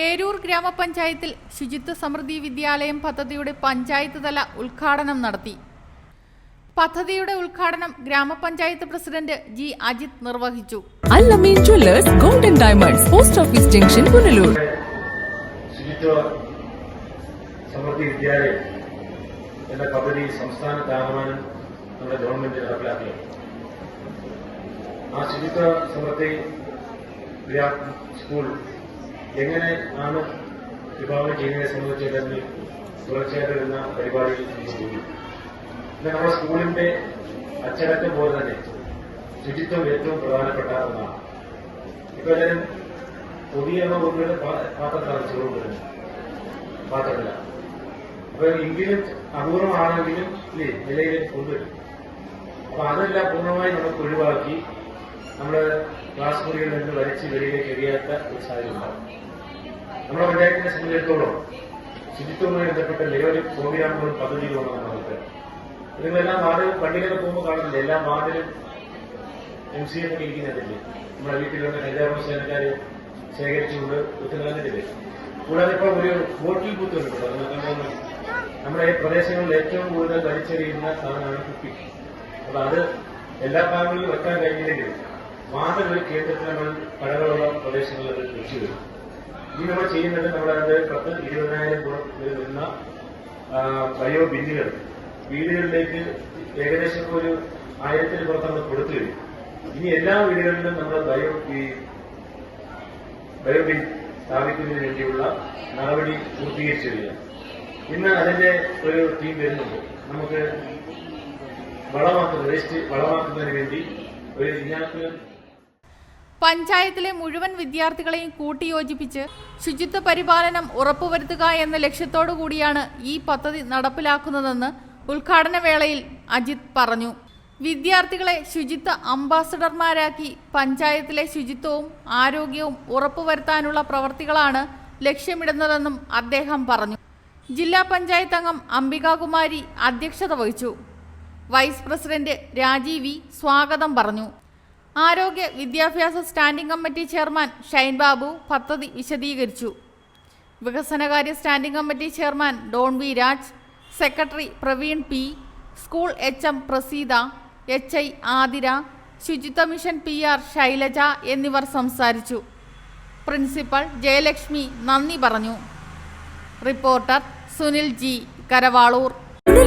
ഏരൂർ ഗ്രാമപഞ്ചായത്തിൽ ശുചിത്വ സമൃദ്ധി വിദ്യാലയം പദ്ധതിയുടെ പഞ്ചായത്ത് തല ഉദ്ഘാടനം നടത്തി. പദ്ധതിയുടെ ഉദ്ഘാടനം ഗ്രാമപഞ്ചായത്ത് പ്രസിഡന്റ് ജി അജിത് നിർവഹിച്ചു. Allameen jewellers golden diamonds post office junction Punalur. ശുചിത്വ സമൃദ്ധി വിദ്യാലയം എന്ന പദ്ധതി സംസ്ഥാനത്താകമാനം നമ്മുടെ ഗവൺമെന്റ് നടപ്പിലാക്കി. ആ ശുചിത്വ സമൃദ്ധി സ്കൂൾ എങ്ങനെ ആണ് വിഭാവനം ചെയ്യുന്നതിനെ സംബന്ധിച്ചിടത്തിൽ തുടർച്ചയായിട്ട് വരുന്ന പരിപാടിയിൽ ഇത് നമ്മുടെ സ്കൂളിന്റെ അച്ചടക്കം പോലെ തന്നെ ശുചിത്വം ഏറ്റവും പ്രധാനപ്പെട്ട ഒന്നാണ്. ഇപ്പൊ ഞാൻ പുതിയ ഉറുപ്പിയുടെ പാത്രത്തിലാണ് ചോറ് വരുന്നത് പാത്രമില്ല. അപ്പൊ എങ്കിലും അപൂർവമാണെങ്കിലും നിലയിലേക്ക് കൊണ്ടുവരും. അപ്പൊ അതെല്ലാം പൂർണമായി നമുക്ക് ഒഴിവാക്കി നമ്മുടെ ക്ലാസ് മുറികളിൽ നിന്ന് വലിച്ച് വെളിയിലേക്ക് എറിയാത്ത ഒരു സാഹചര്യമാണ് നമ്മുടെ പഞ്ചായത്തിനെ സംബന്ധിച്ചിടത്തോളം ശുചിത്വവുമായി ബന്ധപ്പെട്ട നിരവധി പ്രോഗ്രാമുകളും പദ്ധതികളുമാണ് നമുക്ക് നിങ്ങളെല്ലാം വാർഡ് പള്ളിയിലൊക്കെ പോകുമ്പോൾ കാണുന്നില്ല? എല്ലാ വാർഡിലും എം സി എന്നൊക്കെ ഇരിക്കുന്നില്ലേ നമ്മുടെ വീട്ടിലുള്ള കല്യാണ സേനക്കാർ ശേഖരിച്ചുകൊണ്ട് ഒത്തുകളഞ്ഞിട്ടില്ലേ കൂടാതെ ഇപ്പോൾ ഒരു ബോട്ടിൽ ബൂത്ത് കണ്ടിട്ടുണ്ട്. നമ്മുടെ ഈ പ്രദേശങ്ങളിൽ ഏറ്റവും കൂടുതൽ വലിച്ചെറിയുന്ന സാധനമാണ് കുപ്പി. അപ്പൊ അത് എല്ലാ ഭാഗങ്ങളിലും വെക്കാൻ കഴിഞ്ഞില്ലെങ്കിൽ ഒരു കേന്ദ്രത്തിൽ നമ്മൾ കടകളുള്ള പ്രദേശങ്ങളിൽ കൃഷി വരും. ഇനി നമ്മൾ ചെയ്യുന്നത് അത് പത്ത് ഇരുപതിനായിരം രൂപ വരുന്ന ബയോ ബിന്നുകൾ വീടുകളിലേക്ക് ഏകദേശം ഒരു ആയിരത്തിന് പുറത്ത് നമ്മൾ കൊടുത്തു വരും ഇനി എല്ലാ വീടുകളിലും നമ്മൾ ബയോ ബയോ ബിൻ സ്ഥാപിക്കുന്നതിന് വേണ്ടിയുള്ള നടപടി പൂർത്തീകരിച്ചു വരിക ഇന്ന് അതിന്റെ ഒരു ടീം വരുന്നുണ്ട്. നമുക്ക് വളമാക്കുന്ന വേസ്റ്റ് വളമാക്കുന്നതിന് വേണ്ടി ഒരു ഇതിനകത്ത് പഞ്ചായത്തിലെ മുഴുവൻ വിദ്യാർത്ഥികളെയും കൂട്ടിയോജിപ്പിച്ച് ശുചിത്വ പരിപാലനം ഉറപ്പുവരുത്തുക എന്ന ലക്ഷ്യത്തോടു കൂടിയാണ് ഈ പദ്ധതി നടപ്പിലാക്കുന്നതെന്ന് ഉദ്ഘാടന വേളയിൽ അജിത് പറഞ്ഞു. വിദ്യാർത്ഥികളെ ശുചിത്വ അംബാസഡർമാരാക്കി പഞ്ചായത്തിലെ ശുചിത്വവും ആരോഗ്യവും ഉറപ്പുവരുത്താനുള്ള പ്രവർത്തികളാണ് ലക്ഷ്യമിടുന്നതെന്നും അദ്ദേഹം പറഞ്ഞു. ജില്ലാ പഞ്ചായത്ത് അംഗം അംബികാകുമാരി അധ്യക്ഷത വഹിച്ചു. വൈസ് പ്രസിഡന്റ് രാജീവി സ്വാഗതം പറഞ്ഞു. ആരോഗ്യ വിദ്യാഭ്യാസ standing committee chairman Shine Babu പദ്ധതി വിശദീകരിച്ചു. വികസനകാര്യ standing committee chairman Don V Raj secretary Praveen P school H M Praseetha H I Athira ശുചിത്വ മിഷൻ പി ആർ ശൈലജ എന്നിവർ സംസാരിച്ചു. പ്രിൻസിപ്പൽ ജയലക്ഷ്മി നന്ദി പറഞ്ഞു. Reporter Sunil G Karavaloor.